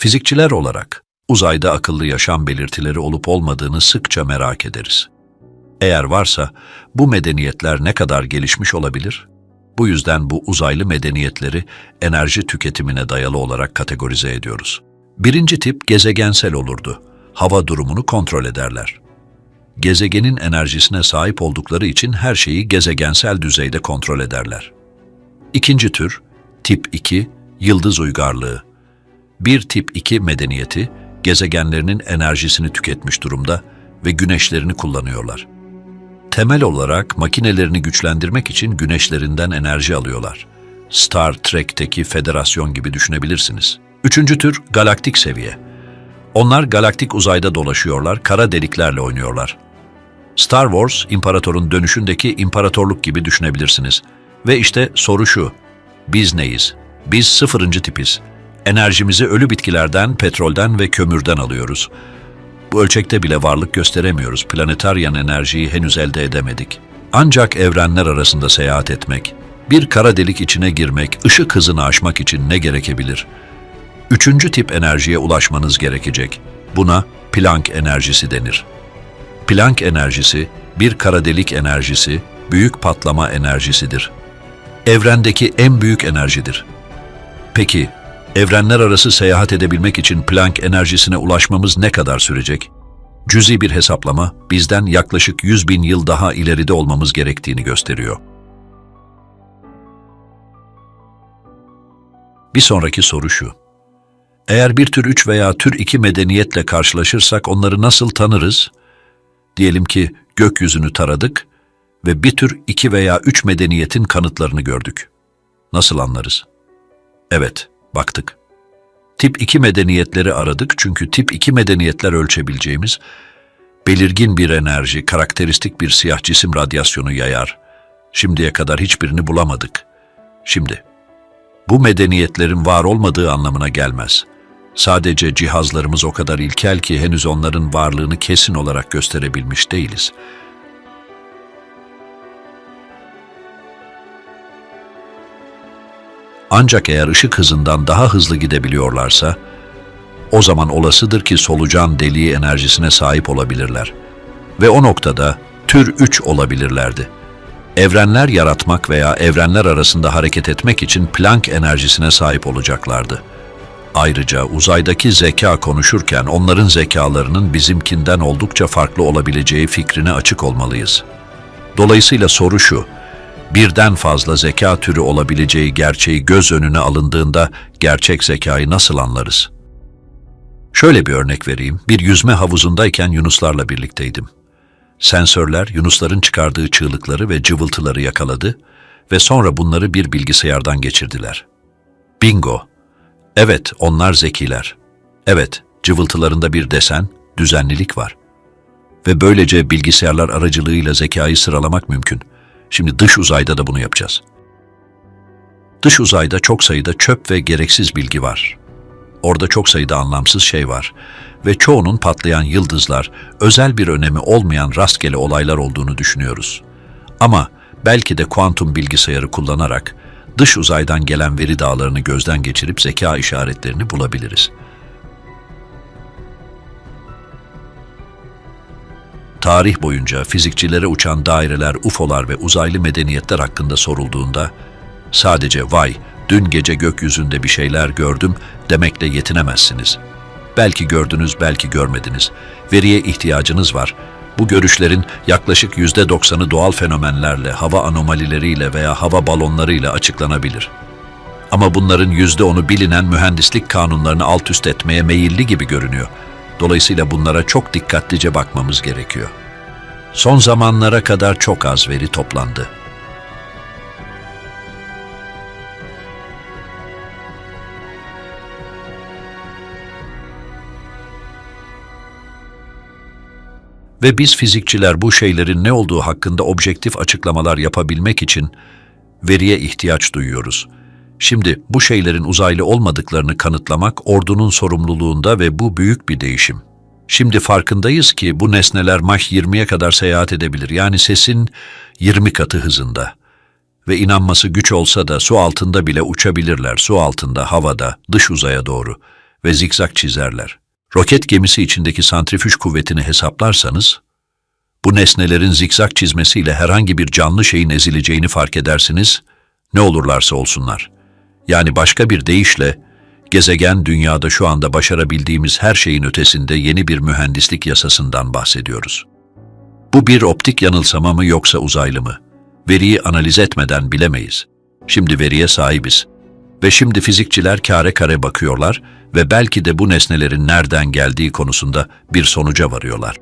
Fizikçiler olarak uzayda akıllı yaşam belirtileri olup olmadığını sıkça merak ederiz. Eğer varsa bu medeniyetler ne kadar gelişmiş olabilir? Bu yüzden bu uzaylı medeniyetleri enerji tüketimine dayalı olarak kategorize ediyoruz. Birinci tip gezegensel olurdu. Hava durumunu kontrol ederler. Gezegenin enerjisine sahip oldukları için her şeyi gezegensel düzeyde kontrol ederler. İkinci tür, tip 2, yıldız uygarlığı. Bir tip 2 medeniyeti, gezegenlerinin enerjisini tüketmiş durumda ve güneşlerini kullanıyorlar. Temel olarak makinelerini güçlendirmek için güneşlerinden enerji alıyorlar. Star Trek'teki federasyon gibi düşünebilirsiniz. Üçüncü tür galaktik seviye. Onlar galaktik uzayda dolaşıyorlar, kara deliklerle oynuyorlar. Star Wars, imparatorun dönüşündeki imparatorluk gibi düşünebilirsiniz. Ve işte soru şu, biz neyiz? Biz sıfırıncı tipiz. Enerjimizi ölü bitkilerden, petrolden ve kömürden alıyoruz. Bu ölçekte bile varlık gösteremiyoruz. Planetaryen enerjiyi henüz elde edemedik. Ancak evrenler arasında seyahat etmek, bir kara delik içine girmek, ışık hızını aşmak için ne gerekebilir? Üçüncü tip enerjiye ulaşmanız gerekecek. Buna Planck enerjisi denir. Planck enerjisi, bir kara delik enerjisi, büyük patlama enerjisidir. Evrendeki en büyük enerjidir. Peki, evrenler arası seyahat edebilmek için Planck enerjisine ulaşmamız ne kadar sürecek? Cüzi bir hesaplama bizden yaklaşık 100 bin yıl daha ileride olmamız gerektiğini gösteriyor. Bir sonraki soru şu. Eğer bir tür 3 veya tür 2 medeniyetle karşılaşırsak onları nasıl tanırız? Diyelim ki gökyüzünü taradık ve bir tür 2 veya 3 medeniyetin kanıtlarını gördük. Nasıl anlarız? Evet, baktık. Tip 2 medeniyetleri aradık çünkü tip 2 medeniyetler ölçebileceğimiz belirgin bir enerji, karakteristik bir siyah cisim radyasyonu yayar. Şimdiye kadar hiçbirini bulamadık. Şimdi, bu medeniyetlerin var olmadığı anlamına gelmez. Sadece cihazlarımız o kadar ilkel ki henüz onların varlığını kesin olarak gösterebilmiş değiliz. Ancak eğer ışık hızından daha hızlı gidebiliyorlarsa, o zaman olasıdır ki solucan deliği enerjisine sahip olabilirler. Ve o noktada tür 3 olabilirlerdi. Evrenler yaratmak veya evrenler arasında hareket etmek için Planck enerjisine sahip olacaklardı. Ayrıca uzaydaki zeka konuşurken onların zekalarının bizimkinden oldukça farklı olabileceği fikrine açık olmalıyız. Dolayısıyla soru şu, birden fazla zeka türü olabileceği gerçeği göz önüne alındığında gerçek zekayı nasıl anlarız? Şöyle bir örnek vereyim. Bir yüzme havuzundayken yunuslarla birlikteydim. Sensörler yunusların çıkardığı çığlıkları ve cıvıltıları yakaladı ve sonra bunları bir bilgisayardan geçirdiler. Bingo! Evet, onlar zekiler. Evet, cıvıltılarında bir desen, düzenlilik var. Ve böylece bilgisayarlar aracılığıyla zekayı sıralamak mümkün. Şimdi dış uzayda da bunu yapacağız. Dış uzayda çok sayıda çöp ve gereksiz bilgi var. Orada çok sayıda anlamsız şey var ve çoğunun patlayan yıldızlar, özel bir önemi olmayan rastgele olaylar olduğunu düşünüyoruz. Ama belki de kuantum bilgisayarı kullanarak dış uzaydan gelen veri dağlarını gözden geçirip zeka işaretlerini bulabiliriz. Tarih boyunca fizikçilere uçan daireler, UFO'lar ve uzaylı medeniyetler hakkında sorulduğunda sadece vay, dün gece gökyüzünde bir şeyler gördüm demekle yetinemezsiniz. Belki gördünüz, belki görmediniz. Veriye ihtiyacınız var. Bu görüşlerin yaklaşık yüzde doksanı doğal fenomenlerle, hava anomalileriyle veya hava balonlarıyla açıklanabilir. Ama bunların yüzde onu bilinen mühendislik kanunlarını alt üst etmeye meyilli gibi görünüyor. Dolayısıyla bunlara çok dikkatlice bakmamız gerekiyor. Son zamanlara kadar çok az veri toplandı. Ve biz fizikçiler bu şeylerin ne olduğu hakkında objektif açıklamalar yapabilmek için veriye ihtiyaç duyuyoruz. Şimdi bu şeylerin uzaylı olmadıklarını kanıtlamak ordunun sorumluluğunda ve bu büyük bir değişim. Şimdi farkındayız ki bu nesneler Mach 20'ye kadar seyahat edebilir. Yani sesin 20 katı hızında. Ve inanması güç olsa da su altında bile uçabilirler. Su altında, havada, dış uzaya doğru. ve zikzak çizerler. Roket gemisi içindeki santrifüj kuvvetini hesaplarsanız, bu nesnelerin zikzak çizmesiyle herhangi bir canlı şeyin ezileceğini fark edersiniz, ne olurlarsa olsunlar. Yani başka bir deyişle, gezegen dünyada şu anda başarabildiğimiz her şeyin ötesinde yeni bir mühendislik yasasından bahsediyoruz. Bu bir optik yanılsama mı yoksa uzaylı mı? Veriyi analiz etmeden bilemeyiz. Şimdi veriye sahibiz. Ve şimdi fizikçiler kare kare bakıyorlar ve belki de bu nesnelerin nereden geldiği konusunda bir sonuca varıyorlar.